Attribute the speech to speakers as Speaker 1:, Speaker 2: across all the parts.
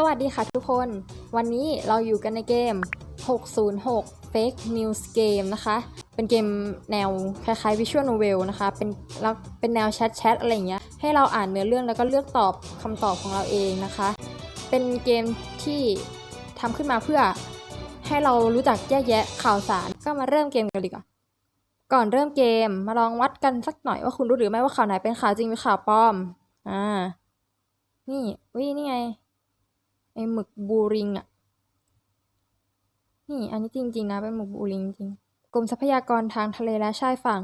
Speaker 1: สวัสดีค่ะทุกคน วันนี้เราอยู่กันในเกม 606 Fake News Game นะคะ เป็นเกมแนวคล้ายๆ Visual Novel นะคะ เป็นแล้วเป็นแนวแชทแชทอะไรอย่างเงี้ย ให้เราอ่านเนื้อเรื่องแล้วก็เลือกตอบคำตอบของเราเองนะคะ เป็นเกมที่ทำขึ้นมาเพื่อให้เรารู้จักแยกแยะข่าวสาร ก็มาเริ่มเกมกันดีกว่า ก่อนเริ่มเกมมาลองวัดกันสักหน่อยว่าคุณรู้หรือไม่ว่าข่าวไหนเป็นข่าวจริงหรือข่าวปลอม อ่า นี่วินี่ไง ไอหมึกบูริงอะนี่ อันนี้จริง ๆ นะ เป็นหมึกบูริงจริง กรมทรัพยากรทางทะเลและชายฝั่ง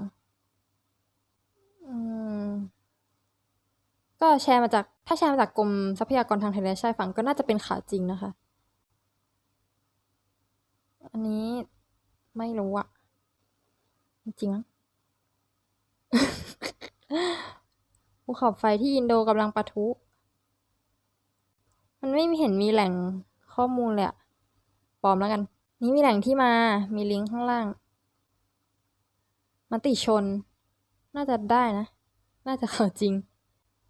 Speaker 1: อืม ก็แชร์มาจาก ถ้าแชร์มาจากกรมทรัพยากรทางทะเลและชายฝั่งก็น่าจะเป็นข่าวจริงนะคะ อันนี้ไม่รู้อะจริงมั้งภูเขาไฟที่อินโดกำลังปะทุ มันไม่มีเห็นมีแหล่งข้อมูลเลยอะปลอมแล้วกัน นี่มีแหล่งที่มา มีลิงก์ข้างล่าง มติชน น่าจะได้นะ น่าจะข่าวจริง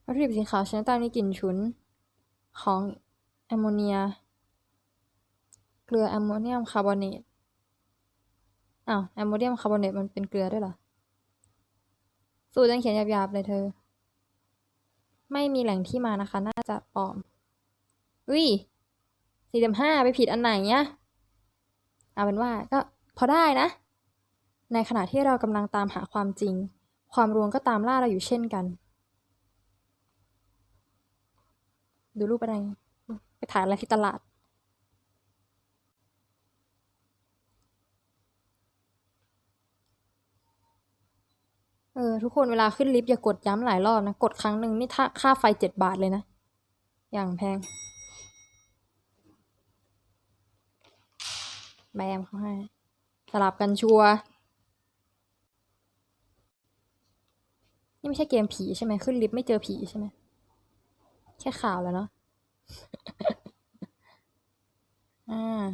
Speaker 1: วัตถุดิบสีขาวชนิดตามนี้กลิ่นฉุน ของแอมโมเนีย เกลือแอมโมเนียมคาร์บอเนต อ้าว แอมโมเนียมคาร์บอเนตมันเป็นเกลือด้วยเหรอ สูตรยังเขียนหยาบๆเลยเธอ ไม่มีแหล่งที่มานะคะ น่าจะปลอม อุ้ยสี่เต็มห้าไปผิดอันไหนเนี่ยเอาเป็นว่าก็พอได้นะ ในขณะที่เรากำลังตามหาความจริง ความรวงก็ตามล่าเราอยู่เช่นกัน ดูรูปอะไร ไปถ่ายอะไรที่ตลาด เออ ทุกคนเวลาขึ้นลิฟต์อย่ากดย้ำหลายรอบนะ กดครั้งหนึ่งนี่ถ้าค่าไฟเจ็ดบาทเลยนะ อย่างแพง แบมเขาให้ สลับกันชัว นี่ไม่ใช่เกมผีใช่ไหมขึ้นลิฟต์ไม่เจอผีใช่ไหมแค่ข่าวแล้วเนาะอ่า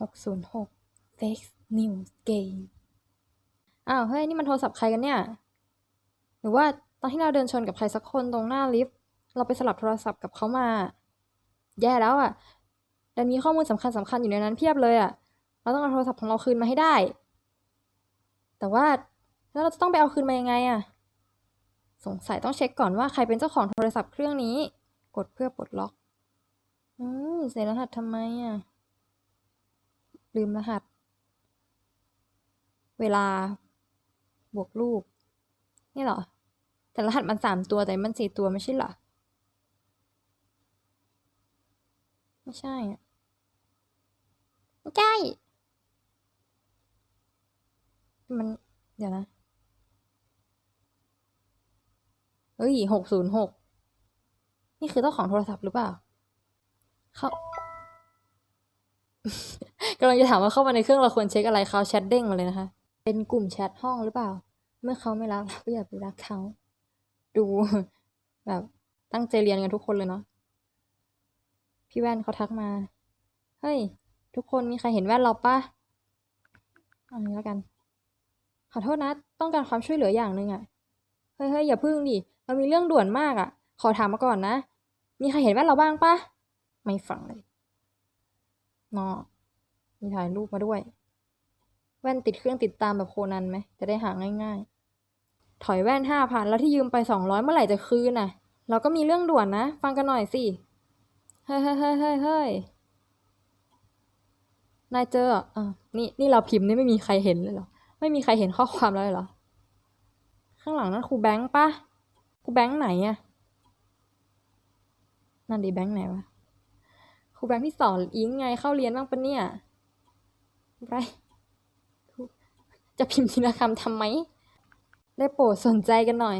Speaker 1: หกศูนย์หก fake news game อ้าว เฮ้ย นี่มันโทรศัพท์ใครกันเนี่ย หรือว่าตอนที่เราเดินชนกับใครสักคนตรงหน้าลิฟต์ เราไปสลับโทรศัพท์กับเขามา แย่แล้วอะ่ะ แต่มีข้อมูลสำคัญสำคัญอยู่ในนั้นเพียบเลยอะ่ะ เราต้องเอาโทรศัพท์ของเราคืนมาให้ได้ แต่ว่าแล้วเราจะต้องไปเอาคืนมายังไงอะ่ะ สงสัยต้องเช็คก่อนว่าใครเป็นเจ้าของโทรศัพท์เครื่องนี้ กดเพื่อปลดล็อก อืมเสียรหัสทำไมอะ่ะ ลืมรหัส เวลา บวกรูป นี่เหรอ แต่รหัสมันสามตัวแต่มันสี่ตัวไม่ใช่เหรอไม่ใช่อะ ไม่ใช่มัน เดี๋ยวนะ เฮ้ยหกศูนย์หก นี่คือเจ้าของโทรศัพท์หรือเปล่า เขากำลังจะถามว่าเข้ามาในเครื่องเราควรเช็คอะไรเขาแชทเด้งมาเลยนะคะ เป็นกลุ่มแชทห้องหรือเปล่า เมื่อเขาไม่รักเราก็อย่าไปรักเขา ดูแบบตั้งใจเรียนกันทุกคนเลยเนาะ พี่แว่นเขาทักมา เฮ้ย ทุกคนมีใครเห็นแว่นเราปะเอางี้แล้วกัน ขอโทษนะ ต้องการความช่วยเหลืออย่างหนึ่งอะเฮ้ยเฮ้ยอย่าพึ่งดิเรามีเรื่องด่วนมากอะขอถามมาก่อนนะ มีใครเห็นแว่นเราบ้างปะไม่ฟังเลยนอมีถ่ายรูปมาด้วย แว่นติดเครื่องติดตามแบบโคนันไหม จะได้หาง่าย ๆ ถอยแว่นห้าพันแล้วที่ยืมไปสองร้อยเมื่อไหร่จะคืนน่ะ เราก็มีเรื่องด่วนนะ ฟังกันหน่อยสิ เฮ้ยเฮ้ยเฮ้ยเฮ้ย นายเจออะนี่นี่เราพิมพ์นี่ไม่มีใครเห็นเลยเหรอ ไม่มีใครเห็นข้อความแล้วเลยเหรอ ข้างหลังนั่นครูแบงค์ปะครูแบงค์ไหนอะนั่นดีแบงค์ไหนวะ ครูแบงค์ที่สอนอิงไงเข้าเรียนบ้างปะเนี่ยไรจะพิมพ์ทีละคำทำไม ได้โปรดสนใจกันหน่อย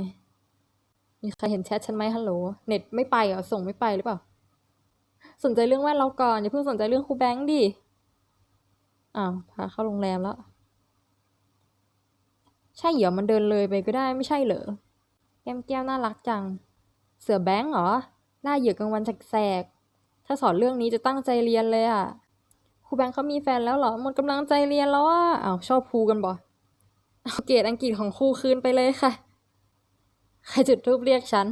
Speaker 1: มีใครเห็นแชทฉันไหมฮัลโหล เน็ตไม่ไปเหรอ ส่งไม่ไปหรือเปล่า สนใจเรื่องแว่เราก่อน อย่าเพิ่งสนใจเรื่องครูแบงค์ดิ อ้าวพาเข้าโรงแรมแล้ว ใช่เหรอมันเดินเลยไปก็ได้ไม่ใช่เหรอ แก้มแก้วน่ารักจัง เสือแบงค์เหรอล่าเหยื่อกลางวันแสกๆ ถ้าสอนเรื่องนี้จะตั้งใจเรียนเลยอะครูแบงค์เขามีแฟนแล้วเหรอ หมดกำลังใจเรียนแล้วอะอ้าวชอบครูกันบ่เอาเกรดอังกฤษของครูคืนไปเลยค่ะ ใครจุดทูปเรียกฉัน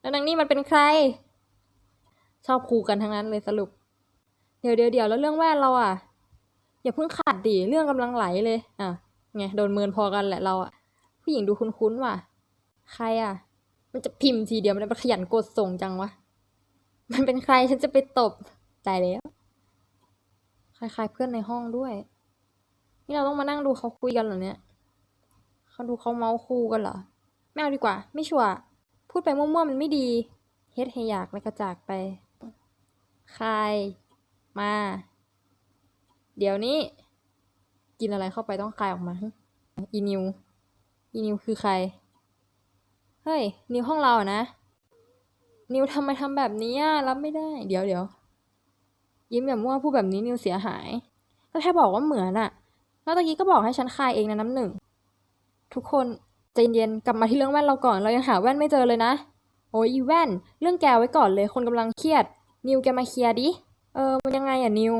Speaker 1: แล้วนางนี่มันเป็นใคร ชอบครูกันทั้งนั้นเลยสรุป เดี๋ยวเดี๋ยวเดี๋ยวแล้วเรื่องแว่เราอะ อย่าเพิ่งขาดดิเรื่องกำลังไหลเลย อะไงโดนเมินพอกันแหละเราอะผู้หญิงดูคุ้นๆว่ะ ใครอะ มันจะพิมพ์ทีเดียวมันเป็นขยันกดส่งจังวะมันเป็นใครฉันจะไปตบตายแล้วคล้ายๆเพื่อนในห้องด้วย นี่เราต้องมานั่งดูเขาคุยกันเหรอเนี่ยเขาดูเขาเมาส์คู่กันเหรอไม่เอาดีกว่า ไม่ชัวร์พูดไปมั่วๆมันไม่ดี เฮ็ดให้อยากแล้วก็จากไป ใครมา เดี๋ยวนี้ กินอะไรเข้าไปต้องคายออกมา อีนิว อีนิวคือใคร เฮ้ย นิวห้องเราอะนะ นิวทำไมทำแบบนี้อะรับไม่ได้ เดี๋ยวเดี๋ยว ยิ้มแบบมั่วพูดแบบนี้นิวเสียหาย ก็แค่บอกว่าเหมือนอะแล้วตะกี้ก็บอกให้ฉันคายเองนะน้ำหนึ่ง ทุกคนใจเย็นกลับมาที่เรื่องแว่นเราก่อน เรายังหาแว่นไม่เจอเลยนะ โอ้ยอีแว่น เรื่องแกไว้ก่อนเลย คนกำลังเครียด นิวแกมาเคลียร์ดิ เออมันยังไงอะนิว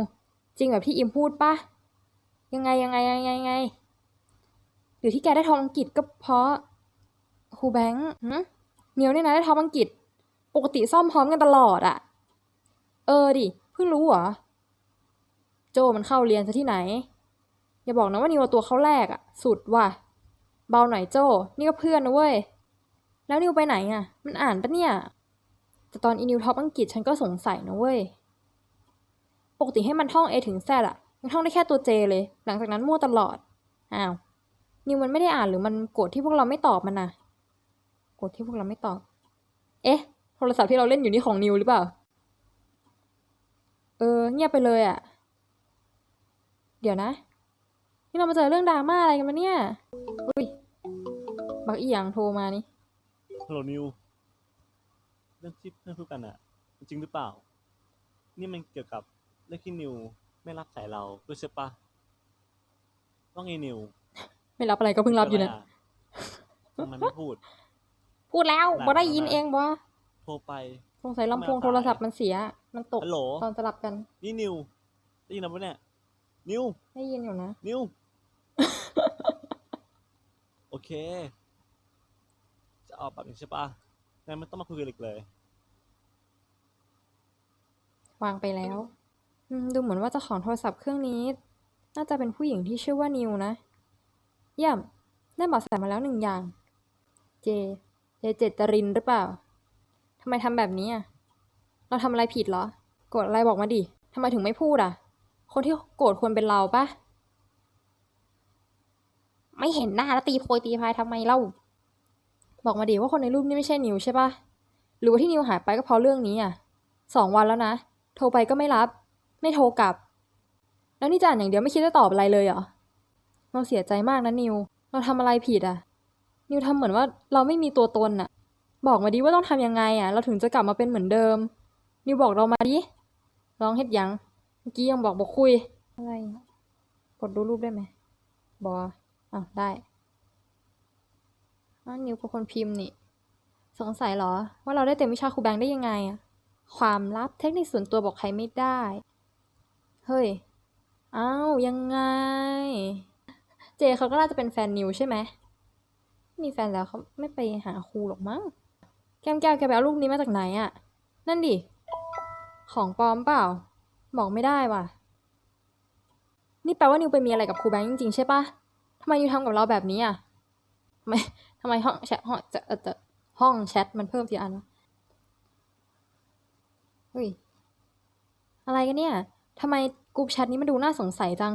Speaker 1: จริงแบบที่อิมพูดปะยังไงยังไงยังไงยังไงหรือที่แกได้ทองอังกฤษก็เพราะครูแบงค์หึนิวเนี่ยนะได้ทองอังกฤษ ปกติซ่อมพร้อมกันตลอดอะเออดิเพิ่งรู้เหรอโจมันเข้าเรียนซะที่ไหน อย่าบอกนะว่านิวตัวเขาแรกอะสุดว่ะเบาหน่อยโจนี่ก็เพื่อนนะเว้ยแล้วนิวไปไหนอะมันอ่านปะเนี่ยแต่ตอนอีนิวท็อปอังกฤษฉันก็สงสัยนะเว้ย ปกติให้มันท่อง A ถึง Z อะมันท่องได้แค่ตัว J เลย หลังจากนั้นมั่วตลอด อ้าว นิวมันไม่ได้อ่านหรือมันโกรธที่พวกเราไม่ตอบมันนะโกรธที่พวกเราไม่ตอบ เอ๊ะ โทรศัพท์ที่เราเล่นอยู่นี่ของนิวหรือเปล่า เออ เงียบไปเลยอะเดี๋ยวนะ นี่เรามาเจอเรื่องดราม่าอะไรกันมาเนี่ย อุ้ย บักอีหยังโทรมานี่
Speaker 2: ฮัลโหลนิว เรื่องที่เพื่อนพูดกันอะจริงหรือเปล่า นี่มันเกี่ยวกับ เรื่องที่นิวไม่รับสายเราด้วยใช่ปะว่าไงนิว
Speaker 1: ไม่รับอะไรก็เพิ่งรับอยู่เนี่ย
Speaker 2: ทำไมไม่พูด
Speaker 1: พูดแล้ว
Speaker 2: หลัง
Speaker 1: บ่ได้ยิน
Speaker 2: มา
Speaker 1: เองบ่
Speaker 2: โทรไป
Speaker 1: สงสัยลำโพง
Speaker 2: ไม่เอาสาย
Speaker 1: โทรศัพท์มันเสีย มันตก
Speaker 2: ฮัลโหล
Speaker 1: ตอนสลับกัน
Speaker 2: นี่นิวได้ยินแล้วปะเนี่ย นิว
Speaker 1: ได้ยินอยู่นะ
Speaker 2: นิว โอเค จะเอาแบบนี้ใช่ปะงั้นไม่ต้องมาคุยกันอีกเลย
Speaker 1: วางไปแล้วอืม ดูเหมือนว่าเจ้าของโทรศัพท์เครื่องนี้ น่าจะเป็นผู้หญิงที่ชื่อว่านิวนะ เยี่ยม ได้เบาะแสมาแล้วหนึ่งอย่าง เจ เจเจตรินหรือเปล่าทำไมทำแบบนี้อะ เราทำอะไรผิดเหรอ โกรธอะไรบอกมาดิทำไมถึงไม่พูดอะ คนที่โกรธควรเป็นเราปะไม่เห็นหน้าแล้วตีโพยตีพายทำไมเล่า บอกมาดิว่าคนในรูปนี่ไม่ใช่นิวใช่ปะหรือว่าที่นิวหายไปก็เพราะเรื่องนี้อะสองวันแล้วนะ โทรไปก็ไม่รับ ไม่โทรกลับ แล้วนี่จะอ่านอย่างเดียวไม่คิดจะตอบอะไรเลยเหรอ เราเสียใจมากนะนิว เราทำอะไรผิดอะ นิวทำเหมือนว่าเราไม่มีตัวตนอะ บอกมาดิว่าต้องทำยังไงอะ เราถึงจะกลับมาเป็นเหมือนเดิม นิวบอกเรามาดิลองเฮ็ดยัง เมื่อกี้ยังบอกบอกคุย อะไร กดดูรูปได้ไหมบออะได้อ้าวนิวเป็นคนพิมพ์นี่ สงสัยเหรอ ว่าเราได้เต็มวิชาครูแบงค์ได้ยังไงอะความลับเทคนิคส่วนตัวบอกใครไม่ได้ เฮ้ย อ้าว ยังไง เจเขาก็น่าจะเป็นแฟนนิวใช่ไหม มีแฟนแล้วเขาไม่ไปหาครูหรอกมั้ง แก้มแก้วแกไปเอารูปนี้มาจากไหนอะนั่นดิ ของปลอมเปล่า บอกไม่ได้ว่ะ นี่แปลว่านิวไปมีอะไรกับครูแบงค์จริงๆใช่ปะทำไมนิวทำกับเราแบบนี้อะทำไมทำไมห้องแชทห้องจะเออจะห้องแชทมันเพิ่มทีอันเฮ้ย อะไรกันเนี่ยทำไม กลุ่มแชทนี้มันดูน่าสงสัยจัง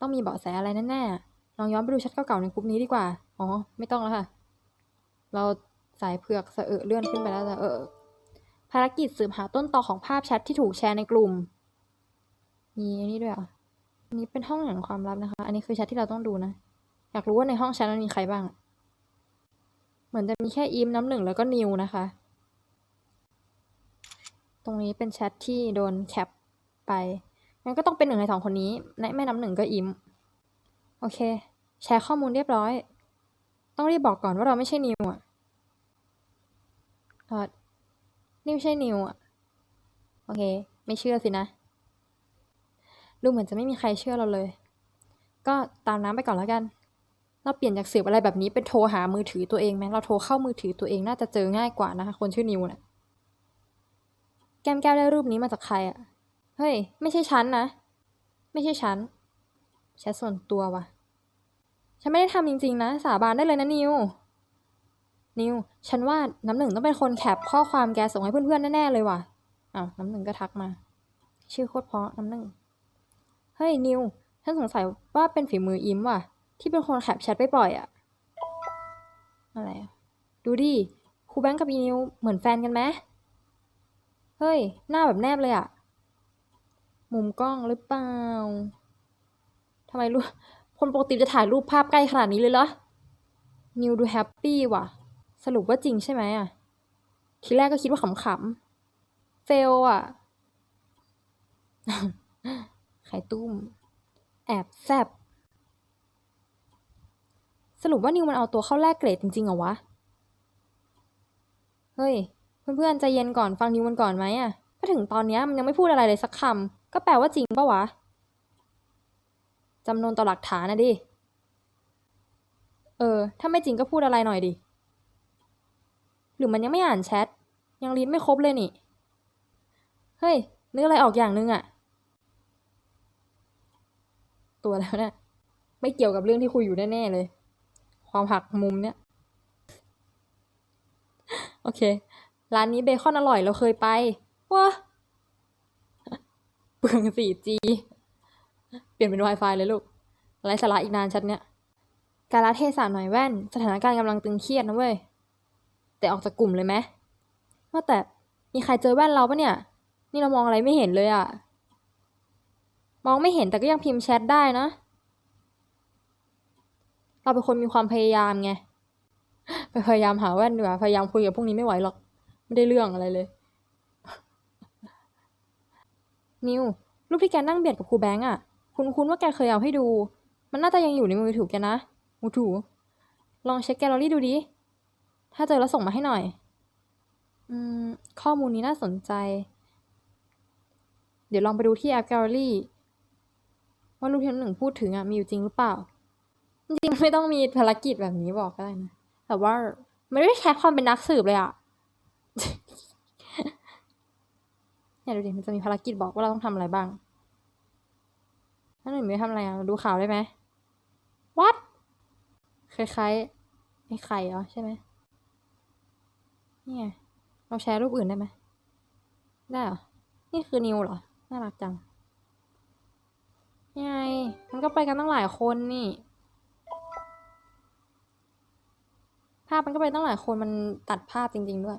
Speaker 1: ต้องมีเบาะแสอะไรแน่ๆ ลองย้อนไปดูแชทเก่าๆในกลุ่มนี้ดีกว่า อ๋อ ไม่ต้องแล้วค่ะ เราสายเผือกสะเออเลื่อนขึ้นไปแล้วจ้ะเออ ภารกิจสืบหาต้นตอของภาพแชทที่ถูกแชร์ในกลุ่ม มีอันนี้ด้วยอะอันนี้เป็นห้องแห่งความลับนะคะ อันนี้คือแชทที่เราต้องดูนะ อยากรู้ว่าในห้องแชทมันมีใครบ้าง เหมือนจะมีแค่อีมน้ำหนึ่งแล้วก็นิวนะคะ ตรงนี้เป็นแชทที่โดนแคปไป งั้นก็ต้องเป็นหนึ่งในสองคนนี้ในแม่น้ำหนึ่งก็อิม โอเค แชร์ข้อมูลเรียบร้อย ต้องรีบบอกก่อนว่าเราไม่ใช่นิวอะเออนี่ไม่ใช่นิวอะ โอเค ไม่เชื่อสินะ ดูเหมือนจะไม่มีใครเชื่อเราเลย ก็ตามน้ำไปก่อนแล้วกัน เราเปลี่ยนจากสืบอะไรแบบนี้เป็นโทรหามือถือตัวเองไหมเราโทรเข้ามือถือตัวเองน่าจะเจอง่ายกว่านะคะคนชื่อนิวน่ะแก้มแก้วได้รูปนี้มาจากใครอะ เฮ้ย ไม่ใช่ฉันนะ ไม่ใช่ฉันแชทส่วนตัววะฉันไม่ได้ทำจริง ๆ นะ สาบานได้เลยนะนิว นิว ฉันว่าน้ำหนึ่งต้องเป็นคนแคปข้อความแกส่งให้เพื่อนๆแน่ๆเลยว่ะอ้าวน้ำหนึ่งก็ทักมา ชื่อโคตรเพาะน้ำหนึ่ง เฮ้ยนิว ฉันสงสัยว่าเป็นฝีมืออิมว่ะ ที่เป็นคนแคปแชทไปปล่อยอะอะไรอะดูดิครูแบงค์กับอีนิวเหมือนแฟนกันไหมเฮ้ย หน้าแบบแนบเลยอะ มุมกล้องหรือเปล่าทำไมรูปคนปกติจะถ่ายรูปภาพใกล้ขนาดนี้เลยเหรอ นิวดูแฮปปี้ว่ะ สรุปว่าจริงใช่ไหมอะทีแรกก็คิดว่าขำๆ เฟลอะไข่ตุ้ม แอบแซบสรุปว่านิวมันเอาตัวเข้าแลกเกรดจริงๆเหรอวะ เฮ้ย เพื่อนๆใจเย็นก่อนฟังนิวมันก่อนไหมอะถ้าถึงตอนนี้มันยังไม่พูดอะไรเลยสักคำ ก็แปลว่าจริงปะวะ จำนวนต่อหลักฐานนะดิ เออ ถ้าไม่จริงก็พูดอะไรหน่อยดิ หรือมันยังไม่อ่านแชท ยังรีดไม่ครบเลยนี่ เฮ้ย นึกอะไรออกอย่างนึงอะตัวแล้วเนี่ยไม่เกี่ยวกับเรื่องที่คุยอยู่แน่ๆเลย ความหักมุมเนี่ย โอเค ร้านนี้เบคอนอร่อยเราเคยไปว้า เปลือง 4G เปลี่ยนเป็น Wi-Fi เลยลูกไร้สาระอีกนานชัดเนี่ย การละเทศะหน่อยแว่น สถานการณ์กำลังตึงเครียดนะเว้ย แต่ออกจากกลุ่มเลยไหมว่าแต่มีใครเจอแว่นเราปะเนี่ย นี่เรามองอะไรไม่เห็นเลยอะมองไม่เห็นแต่ก็ยังพิมพ์แชทได้นะ เราเป็นคนมีความพยายามไง ไปพยายามหาแว่นดีกว่าพยายามคุยกับพวกนี้ไม่ไหวหรอก ไม่ได้เรื่องอะไรเลย นิวรูปที่แกนั่งเบียดกับครูแบงค์อะคุณคุณว่าแกเคยเอาให้ดู มันน่าจะยังอยู่ในมือถือแกนะมือถือลองเช็คแกลเลอรี่ดูดิ ถ้าเจอแล้วส่งมาให้หน่อย อืม ข้อมูลนี้น่าสนใจ เดี๋ยวลองไปดูที่แอปแกลเลอรี่ว่ารูปที่หนึ่งพูดถึงอะมีอยู่จริงหรือเปล่า จริงไม่ต้องมีภารกิจแบบนี้บอกก็ได้นะ แต่ว่าไม่ได้แค่ความเป็นนักสืบเลยอะ เนี่ยดูดิมันจะมีภารกิจบอกว่าเราต้องทำอะไรบ้างน้ำหนึ่งไม่ทำอะไรอะดูข่าวได้ไหม what คล้ายๆไอ้ไข่เหรอใช่ไหมนี่ไงเราแชร์รูปอื่นได้ไหมได้เหรอ นี่คือนิวเหรอ น่ารักจังยังไงมันก็ไปกันตั้งหลายคนนี่ ภาพมันก็ไปตั้งหลายคนมันตัดภาพจริง ๆ ด้วย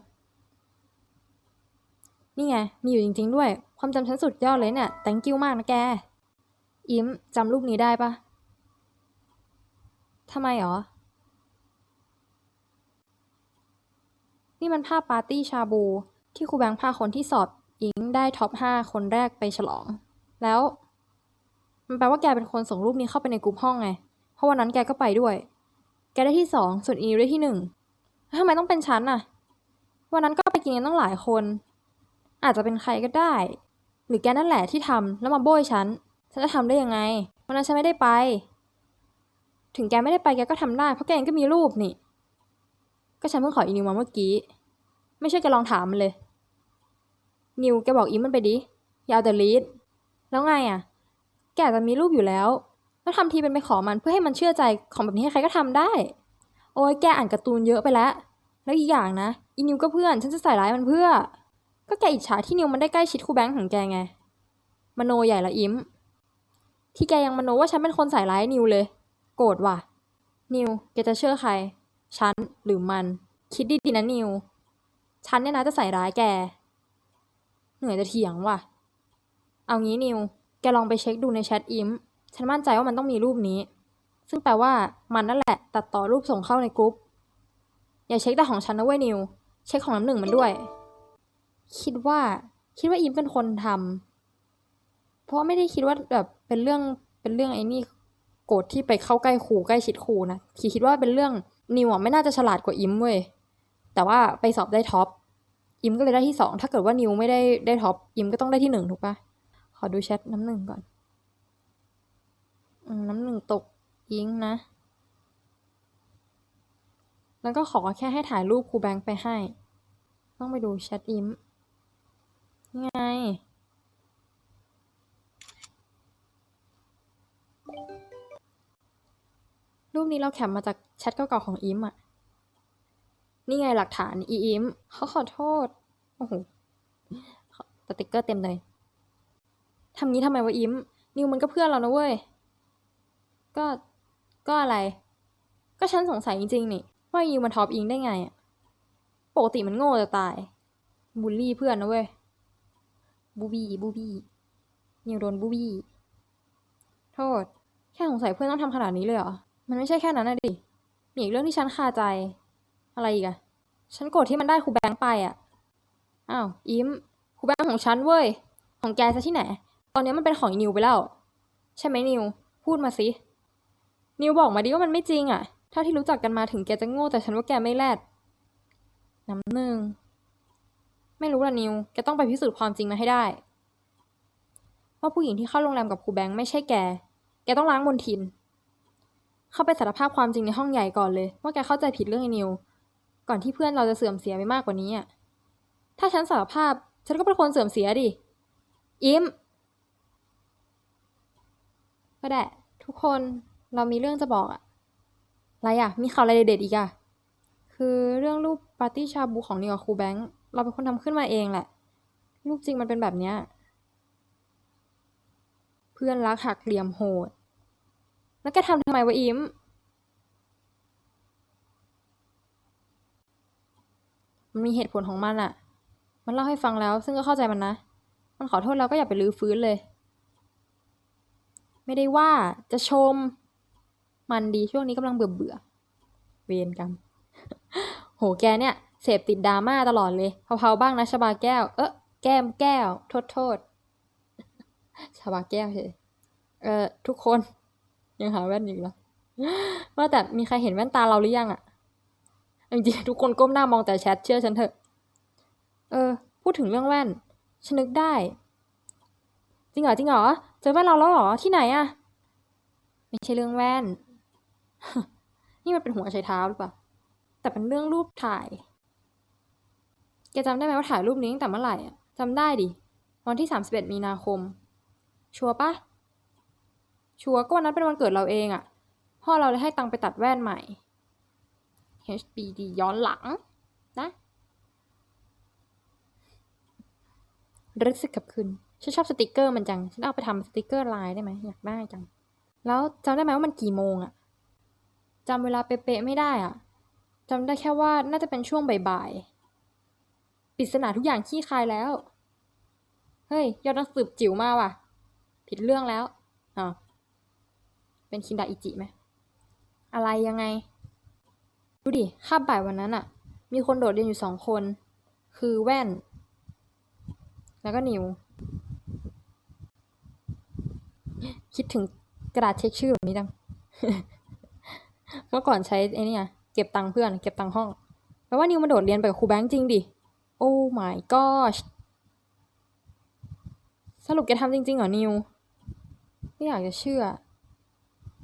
Speaker 1: นี่ไง มีอยู่จริง ๆ ด้วย ความจำฉันสุดยอดเลยเนี่ย thank you มากนะแก อิมจำรูปนี้ได้ปะทำไมหรอ นี่มันภาพปาร์ตี้ชาบู ที่ครูแบงค์พาคนที่สอบอิงได้ท็อป 5 คนแรกไปฉลอง แล้ว มันแปลว่าแกเป็นคนส่งรูปนี้เข้าไปในกลุ่มห้องไง เพราะวันนั้นแกก็ไปด้วย แกได้ที่สองส่วนอีนิวได้ที่หนึ่งแล้วทำไมต้องเป็นฉันน่ะ วันนั้นก็ไปกินกันตั้งหลายคน อาจจะเป็นใครก็ได้ หรือแกนั่นแหละที่ทำแล้วมาโบยฉัน ฉันจะทำได้ยังไง วันนั้นฉันไม่ได้ไป ถึงแกไม่ได้ไปแกก็ทำได้ เพราะแกเองก็มีรูปนี่ ก็ฉันเพิ่งขออีนิวมาเมื่อกี้ ไม่เชื่อแกลองถามมันเลย นิวแกบอกอีมันไปดิ อย่าเอาแต่ลีด แล้วไงอะ แกอาจจะมีรูปอยู่แล้ว แล้วทำทีเป็นไปขอมันเพื่อให้มันเชื่อใจของแบบนี้ใครก็ทำได้ โอ้ยแกอ่านการ์ตูนเยอะไปแล้ว แล้วอีกอย่างนะ อีนิวก็เพื่อน ฉันจะใส่ร้ายมันเพื่อ ก็แกอิจฉาที่นิวมันได้ใกล้ชิดครูแบงค์ของแกไง มโนใหญ่ละอิมที่แกยังมโนว่าฉันเป็นคนใส่ร้ายนิวเลย โกรธว่ะ นิวแกจะเชื่อใคร ฉันหรือมัน คิดดีๆนะนิว ฉันเนี่ยนะจะใส่ร้ายแก เหนื่อยจะเถียงว่ะ เอางี้นิว แกลองไปเช็คดูในแชทอิมฉันมั่นใจว่ามันต้องมีรูปนี้ ซึ่งแปลว่ามันนั่นแหละ ตัดต่อรูปส่งเข้าในกรุ๊ป อย่าเช็คแต่ของฉันนะเว้ยนิว เช็คของน้ำหนึ่งมันด้วย คิดว่า คิดว่าอิมเป็นคนทำเพราะไม่ได้คิดว่าแบบเป็นเรื่องเป็นเรื่องไอ้นี่โกรธที่ไปเข้าใกล้ครูใกล้ชิดครูนะคิดคิดว่าเป็นเรื่องนิวอะไม่น่าจะฉลาดกว่าอิมเว้ยแต่ว่าไปสอบได้ท็อปอิมก็เลยได้ที่สองถ้าเกิดว่านิวไม่ได้ได้ท็อปอิมก็ต้องได้ที่หนึ่งถูกปะขอดูแชทน้ำหนึ่งก่อนน้ำหนึ่งตกอิงนะ แล้วก็ขอแค่ให้ถ่ายรูปครูแบงค์ไปให้ ต้องไปดูแชทอิม ไง รูปนี้เราแคปมาจากแชทเก่าๆของอิมอะนี่ไงหลักฐานอีอิมเขาขอโทษ โอ้โหสติกเกอร์เต็มเลยทำงี้ทำไมวะอิมนิวมันก็เพื่อนเรานะเว้ย ก็ ก็อะไร ก็ฉันสงสัยจริงๆนี่ ว่ายิวมันท็อปอิงได้ไงอะปกติมันโง่จะตายบูลลี่เพื่อนนะเว้ย บูบี้บูบี้นิวโดนบูบี้โทษ แค่สงสัยเพื่อนต้องทำขนาดนี้เลยเหรอ มันไม่ใช่แค่นั้นนะดิ มีอีกเรื่องที่ฉันคาใจ อะไรอีกอะฉันโกรธที่มันได้ครูแบงค์ไปอะอ้าว อิมครูแบงค์ของฉันเว้ย ของแกซะที่ไหน ตอนนี้มันเป็นของนิวไปแล้ว ใช่ไหมนิว พูดมาสิ นิวบอกมาดิว่ามันไม่จริงอะเท่าที่รู้จักกันมาถึงแกจะโง่แต่ฉันว่าแกไม่แรดน้ำหนึ่ง ไม่รู้ละนิว แกต้องไปพิสูจน์ความจริงมาให้ได้ ว่าผู้หญิงที่เข้าโรงแรมกับครูแบงค์ไม่ใช่แก แกต้องล้างมนทิน เข้าไปสารภาพความจริงในห้องใหญ่ก่อนเลย ว่าแกเข้าใจผิดเรื่องไอ้นิว ก่อนที่เพื่อนเราจะเสื่อมเสียไปมากกว่านี้อะ ถ้าฉันสารภาพ ฉันก็เป็นคนเสื่อมเสียดิ อิมก็ได้ ทุกคนเรามีเรื่องจะบอกอะอะไรอะมีข่าวอะไรเด็ดๆอีกอะคือเรื่องรูปปาร์ตี้ชาบูของนิวกับครูแบงค์ เราเป็นคนทำขึ้นมาเองแหละรูปจริงมันเป็นแบบเนี้ย เพื่อนรักหักเหลี่ยมโหด แล้วแกทำทำไมวะอิมมันมีเหตุผลของมันอะมันเล่าให้ฟังแล้ว ซึ่งก็เข้าใจมันนะ มันขอโทษแล้วก็อย่าไปลื้อฟื้นเลย ไม่ได้ว่าจะชม มันดีช่วงนี้กำลังเบื่อเบื่อ เวรกรรม โหแกเนี่ย เสพติดดราม่าตลอดเลยเผาๆบ้างนะชบาแก้ว เออแก้มแก้ว โทษโทษชบาแก้วเฉยเออทุกคน ยังหาแว่นอีกแล้วว่าแต่มีใครเห็นแว่นตาเราหรือยังอะจริงๆทุกคนก้มหน้ามองแต่แชทเชื่อฉันเถอะ เออ พูดถึงเรื่องแว่นฉันนึกได้ จริงเหรอจริงเหรอเจอแว่นเราแล้วเหรอที่ไหนอะไม่ใช่เรื่องแว่น นี่มันเป็นหัวไชเท้าหรือเปล่าแต่เป็นเรื่องรูปถ่าย แกจำได้ไหมว่าถ่ายรูปนี้ตั้งแต่เมื่อไหร่อะจำได้ดิ วันที่สามสิบเอ็ดมีนาคม ชัวร์ปะชัวร์ก็วันนั้นเป็นวันเกิดเราเองอะพ่อเราเลยให้ตังไปตัดแว่นใหม่ HBD ย้อนหลัง นะรู้สึกกับคุณฉันชอบสติกเกอร์มันจัง ฉันเอาไปทำสติกเกอร์ลายได้ไหมอยากได้จัง แล้วจำได้ไหมว่ามันกี่โมงอะจำเวลาเป๊ะๆไม่ได้อะจำได้แค่ว่าน่าจะเป็นช่วงบ่ายๆ ปริศนาทุกอย่างขี้คายแล้ว เฮ้ย ยอดนักสืบจิ๋วมาว่ะ ผิดเรื่องแล้วอ่าเป็นคินดาอิจิไหม อะไรยังไง ดูดิคาบบ่ายวันนั้นอะมีคนโดดเรียนอยู่สองคน คือแว่น แล้วก็นิว คิดถึงกระดาษเช็คชื่อแบบนี้จังเมื่อก่อนใช้ไอ้นี่อะเก็บตังค์เพื่อน เก็บตังค์ห้องแปลว่านิวมาโดดเรียนไปกับครูแบงค์จริงดิ โอ้ my gosh สรุปแกทำจริงๆเหรอ นิว ไม่อยากจะเชื่อ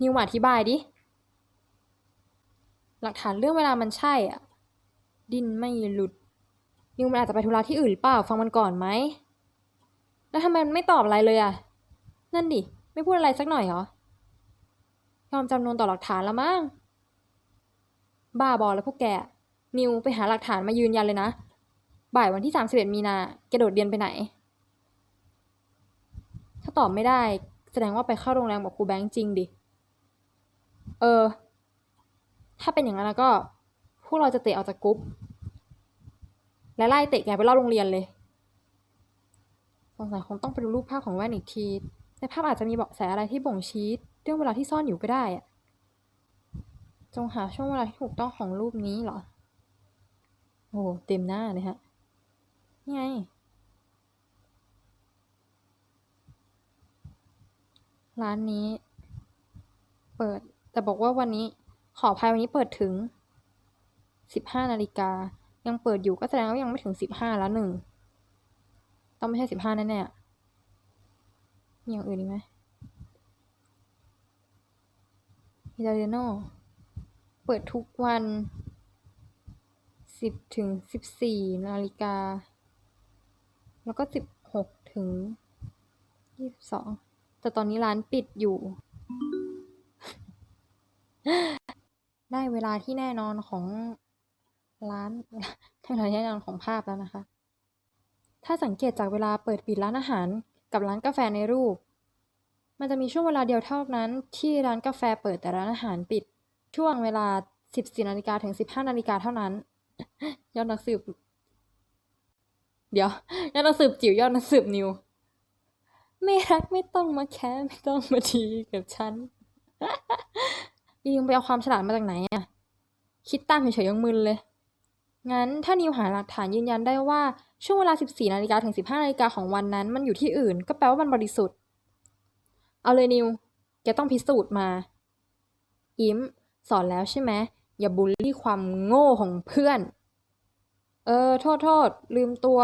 Speaker 1: นิวมาอธิบายดิ หลักฐานเรื่องเวลามันใช่อะ ดินไม่หลุด นิวมันอาจจะไปธุระที่อื่นหรือเปล่า ฟังมันก่อนไหม แล้วทำไมมันไม่ตอบอะไรเลยอะ นั่นดิ ไม่พูดอะไรสักหน่อยเหรอ ยอมจำนวนต่อหลักฐานแล้วมั้ง บ้าบอแล้วพวกแก นิวไปหาหลักฐานมายืนยันเลยนะ บ่ายวันที่สามสิบเอ็ดมีนาแกโดดเรียนไปไหน ถ้าตอบไม่ได้แสดงว่าไปเข้าโรงแรมกับครูแบงค์จริงดิ เออ ถ้าเป็นอย่างนั้นแล้วก็ พวกเราจะเตะออกจากกรุ๊ป และไล่เตะแกไปรอบโรงเรียนเลย สงสัยคงต้องไปดูรูปภาพของแว่นอีกที ในภาพอาจจะมีเบาะแสอะไรที่บ่งชี้เรื่องเวลาที่ซ่อนอยู่ก็ได้อะจงหาช่วงเวลาที่ถูกต้องของรูปนี้เหรอ โอ้เต็มหน้าเลยฮะ นี่ไง ร้านนี้ เปิด แต่บอกว่าวันนี้ ขออภัยวันนี้เปิดถึงสิบห้านาฬิกา ยังเปิดอยู่ก็แสดงว่ายังไม่ถึงสิบห้าแล้วหนึ่ง ต้องไม่ใช่สิบห้าแน่ๆอะมีอย่างอื่นอีกไหมอิตาเลียโนเปิดทุกวันสิบถึงสิบสี่นาฬิกา แล้วก็สิบหกถึงยี่สิบสองแต่ตอนนี้ร้านปิดอยู่ ได้เวลาที่แน่นอนของร้านได้เวลาแน่นอนของภาพแล้วนะคะ ถ้าสังเกตจากเวลาเปิดปิดร้านอาหารกับร้านกาแฟในรูป มันจะมีช่วงเวลาเดียวเท่านั้น ที่ร้านกาแฟเปิดแต่ร้านอาหารปิด ช่วงเวลา 14นาฬิกาถึง 15นาฬิกาเท่านั้น ยอดนักสืบ เดี๋ยวยอดนักสืบจิ๋วยอดนักสืบนิว ไม่รักไม่ต้องมาแค่ไม่ต้องมาทีกับฉันยิงไปเอาความฉลาดมาจากไหนอะคิดตามเฉยๆยังมึนเลย งั้นถ้านิวหาหลักฐานยืนยันได้ว่าช่วงเวลา 14นาฬิกาถึง 15นาฬิกาของวันนั้น มันอยู่ที่อื่น ก็แปลว่ามันบริสุทธิ์ เอาเลยนิว แกต้องพิสูจน์มา อิมสอนแล้วใช่ไหมอย่าบูลลี่ความโง่ของเพื่อน เออ โทษโทษลืมตัว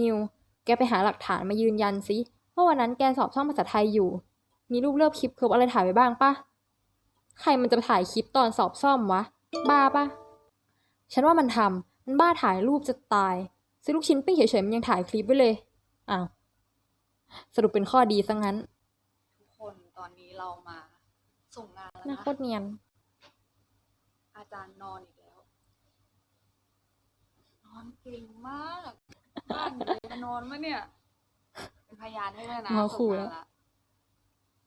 Speaker 1: นิว แกไปหาหลักฐานมายืนยันสิว่าวันนั้นแกสอบท่องภาษาไทยอยู่ มีรูปเลิฟคลิปเคิร์ฟอะไรถ่ายไว้บ้างปะใครมันจะไปถ่ายคลิปตอนสอบซ่อมวะ บ้าปะฉันว่ามันทำมันบ้าถ่ายรูปจะตาย ซื้อลูกชิ้นปิ้งเฉยๆมันยังถ่ายคลิปไว้เลยอ้าวสรุปเป็นข้อดีซะงั้น
Speaker 3: ทุกคนตอนนี้เรามาส่งงานแล้ว
Speaker 1: หน้า
Speaker 3: นะ
Speaker 1: โคตรเนียน
Speaker 3: อาจารย์นอนอีกแล้วน อนเก่งมากบ้านอยู่เลยมานอนมะเนี่ย เป็นพยานให้ด้วยนะ
Speaker 1: มาขู่
Speaker 3: ส่ง
Speaker 1: แล้ว
Speaker 3: งานละ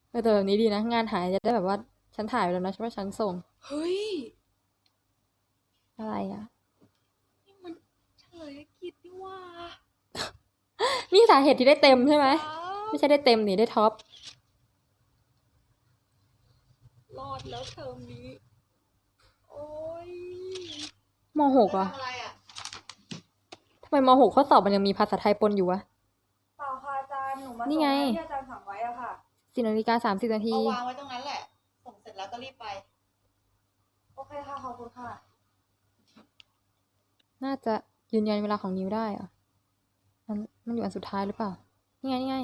Speaker 1: เออแต่แบบนี้ดีนะ งานหายจะได้แบบว่าฉันถ่ายไปแล้วนะใช่ว่าฉันส่ง
Speaker 3: เฮ้ย
Speaker 1: อะไรอะ
Speaker 3: นี่มันเฉลยกิจนี่ว่า
Speaker 1: นี่สาเหตุที่ได้เต็มใช่ไหม
Speaker 3: ว้าว
Speaker 1: ไม่ใช่ได้เต็มนี่ได้ท็อป
Speaker 3: รอดแล้วเทอมนี้ โอ้ย
Speaker 1: มหกเหรอะ
Speaker 3: ทำอะไรอะ
Speaker 1: ทำ ไมมหกข้อสอบมันยังมีภาษาไทยปนอยู่วะ
Speaker 3: เปล่าค่ะอาจารย์ หนูมา
Speaker 1: นี่
Speaker 3: ส่ง
Speaker 1: ไง
Speaker 3: งานที่อาจารย์สั่งไว้อะค่ะ
Speaker 1: สี่นาฬิกาสามสิบนาที
Speaker 4: เอาวางไว้ตรงนั้นแหละ ส่งเสร็จแล้วก็รีบไป
Speaker 3: โอเคค่ะ ขอบคุณค่ะ
Speaker 1: น่าจะยืนยันเวลาของนิวได้เหรอะมันมันอยู่อันสุดท้ายหรือเปล่า นี่ไง นี่ไง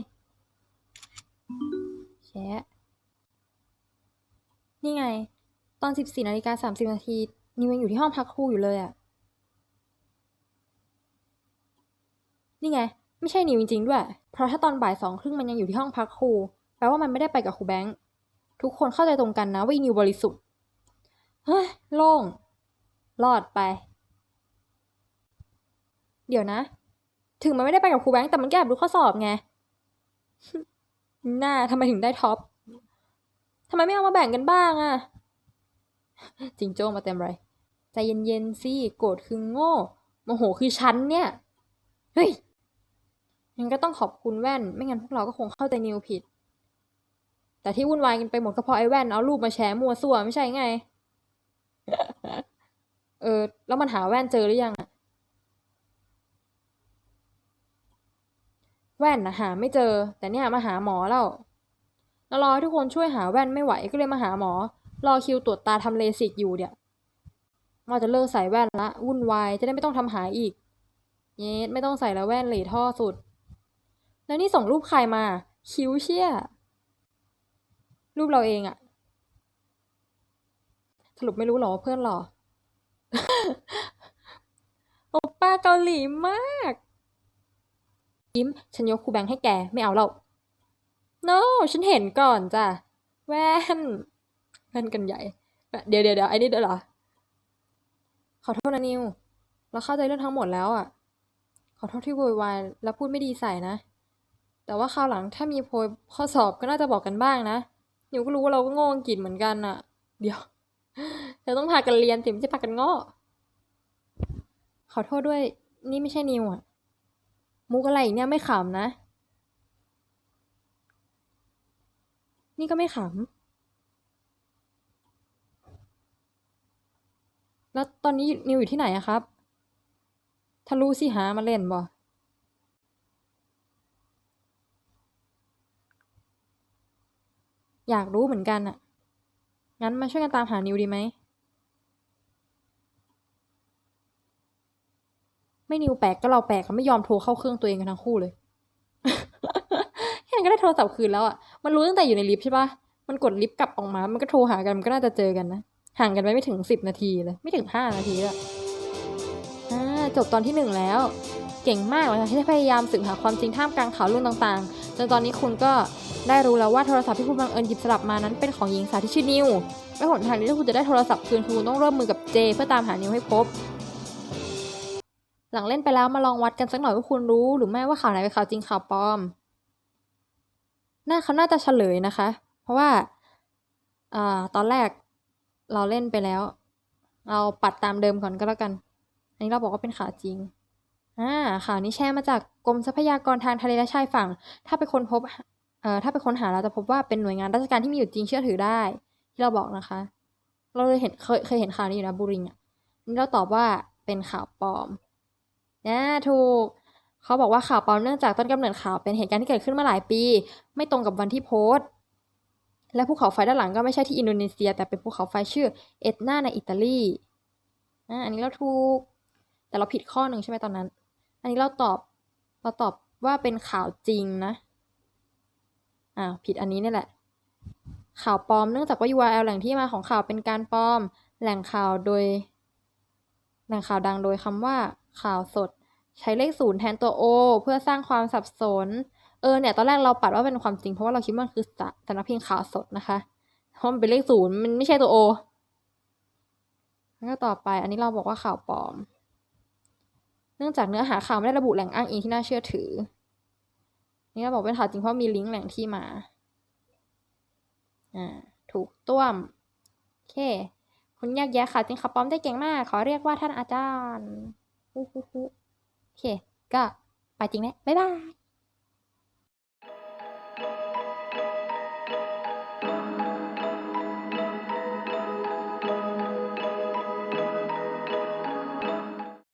Speaker 1: แชะ นี่ไง ตอนสิบสี่นาฬิกาสามสิบนาที นิวยังอยู่ที่ห้องพักครูอยู่เลยอะ นี่ไง ไม่ใช่นิวจริงๆด้วย เพราะถ้าตอนบ่ายสองครึ่งมันยังอยู่ที่ห้องพักครู แปลว่ามันไม่ได้ไปกับครูแบงค์ ทุกคนเข้าใจตรงกันนะว่านิวบริสุทธิ์ เฮ้ย โล่ง รอดไป เดี๋ยวนะ ถึงมันไม่ได้ไปกับครูแบงค์แต่มันก็แอบดูข้อสอบไงน้าทำไมถึงได้ท็อปทำไมไม่เอามาแบ่งกันบ้างอะจิงโจ้มาเต็มเลยใจเย็นๆสิ โกรธคือโง่ โมโหคือฉันเนี่ย เฮ้ย งั้นก็ต้องขอบคุณแว่น ไม่งั้นพวกเราก็คงเข้าใจนิวผิด แต่ที่วุ่นวายกันไปหมดก็เพราะไอ้แว่นเอารูปมาแชร์มั่วซั่วไม่ใช่ไง เออ แล้วมันหาแว่นเจอหรือยังอะแว่นนะหาไม่เจอ แต่เนี่ยมาหาหมอแล้วแล้วรอให้ทุกคนช่วยหาแว่นไม่ไหวก็เลยมาหาหมอ รอคิวตรวจตาทำเลสิกอยู่เนี่ยว่าจะเลิกใส่แว่นละวุ่นวายจะได้ไม่ต้องทำหายอีก เยสไม่ต้องใส่แล้วแว่นเหลท่อสุด แล้วนี่ส่งรูปใครมา คิ้วเชี่ย รูปเราเองอะสรุปไม่รู้หรอเพื่อนหรอ โอป้าเกาหลีมาก ยิ้ม ฉันยกครูแบงค์ให้แก ไม่เอาแล้ว no ฉันเห็นก่อนจ้ะ แว่นแว่นกันใหญ่ เดี๋ยวเดี๋ยวเดี๋ยวไอ้นี่เดี๋ยวเหรอ ขอโทษนะนิว เราเข้าใจเรื่องทั้งหมดแล้วอะ ขอโทษที่โวยวายแล้วพูดไม่ดีใส่นะ แต่ว่าคราวหลังถ้ามีโพยข้อสอบก็น่าจะบอกกันบ้างนะนิวก็รู้ว่าเราก็โง่อังกฤษเหมือนกันอะเดี๋ยวเราต้องพากันเรียนติไม่ใช่พากันโง่ขอโทษด้วย นี่ไม่ใช่นิวอะมุกอะไรเนี่ยไม่ขำนะ นี่ก็ไม่ขำแล้วตอนนี้นิวอยู่ที่ไหนอะครับถ้ารู้สิหามาเล่นบ่ อยากรู้เหมือนกันอะงั้นมาช่วยกันตามหานิวดีไหม ไม่นิวแปลกก็เราแปลกเขาไม่ยอมโทรเข้าเครื่องตัวเองกันทั้งคู่เลย แค่นั้นก็ได้โทรศัพท์คืนแล้วอะมันรู้ตั้งแต่อยู่ในลิฟต์ใช่ปะมันกดลิฟต์กลับออกมา มันก็โทรหากัน มันก็น่าจะเจอกันนะ ห่างกันไปไม่ถึงสิบนาทีเลย ไม่ถึงห้านาทีอะจบตอนที่หนึ่งแล้ว เก่งมากเลยค่ะที่ได้พยายามสืบหาความจริงท่ามกลางข่าวลือต่างๆ จนตอนนี้คุณก็ได้รู้แล้วว่าโทรศัพท์ที่คุณบังเอิญหยิบสลับมานั้นเป็นของหญิงสาวที่ชื่อนิวและหนทางนี้ที่คุณจะได้โทรศัพท์คืนคือคุณต้องร่วมมือกับเจ เพื่อตามหานิวให้พบ หลังเล่นไปแล้วมาลองวัดกันสักหน่อยว่าคุณรู้ หรือไม่ว่าข่าวไหนเป็นข่าวจริงข่าวปลอมน่าเขาน่าจะเฉลยนะคะ เพราะว่าอาตอนแรกเราเล่นไปแล้ว เราปัดตามเดิมก่อนก็แล้วกัน อันนี้เราบอกว่าเป็นข่าวจริง อ่าข่าวนี้แชร์มาจากกรมทรัพยากรทางทะเลและชายฝั่ง ถ้าไปค้นพบ เอ่อ ถ้าไปค้นหาเราจะพบว่าเป็นหน่วยงานราชการที่มีอยู่จริงเชื่อถือได้ ที่เราบอกนะคะ เราเลยเห็นเคยเคยเห็นข่าวนี้อยู่นะบุริงอะอันนี่เราตอบว่าเป็นข่าวปลอมนะถูกเขาบอกว่าข่าวปลอมเนื่องจากต้นกำเนิดข่าวเป็นเหตุการณ์ที่เกิดขึ้นมาหลายปี ไม่ตรงกับวันที่โพสต์ และภูเขาไฟด้านหลังก็ไม่ใช่ที่อินโดนีเซีย แต่เป็นภูเขาไฟชื่อเอตนาในอิตาลีอ่าอันนี้เราถูกแต่เราผิดข้อหนึ่งใช่ไหมตอนนั้น อันนี้เราตอบเราตอบว่าเป็นข่าวจริงนะอ่าผิดอันนี้นี่แหละ ข่าวปลอมเนื่องจากว่า URL แหล่งที่มาของข่าวเป็นการปลอม แหล่งข่าวโดย แหล่งข่าวดังโดยคำว่า ข่าวสด ใช้เลขศูนย์แทนตัว O เพื่อสร้างความสับสน เออเนี่ยตอนแรกเราปัดว่าเป็นความจริงเพราะว่าเราคิดว่ามันคือสำนักพิมพ์ข่าวสดนะคะเพราะมันเป็นเลขศูนย์มันไม่ใช่ตัว O แล้วก็ต่อไปอันนี้เราบอกว่าข่าวปลอม นื่องจากเนื้อหาข่าวไม่ได้ระบุแหล่งอ้างอิงที่น่าเชื่อถือ นี่เราบอกเป็นข่าวจริงเพราะมีลิงก์แหล่งที่มา อ่า ถูกต้วม โอเค คุณแยกแยะข่าวจริงข่าวปลอมได้เก่งมาก ขอเรียกว่าท่านอาจารย์โอเค ก็ไปจริงแล้วบ๊ายบาย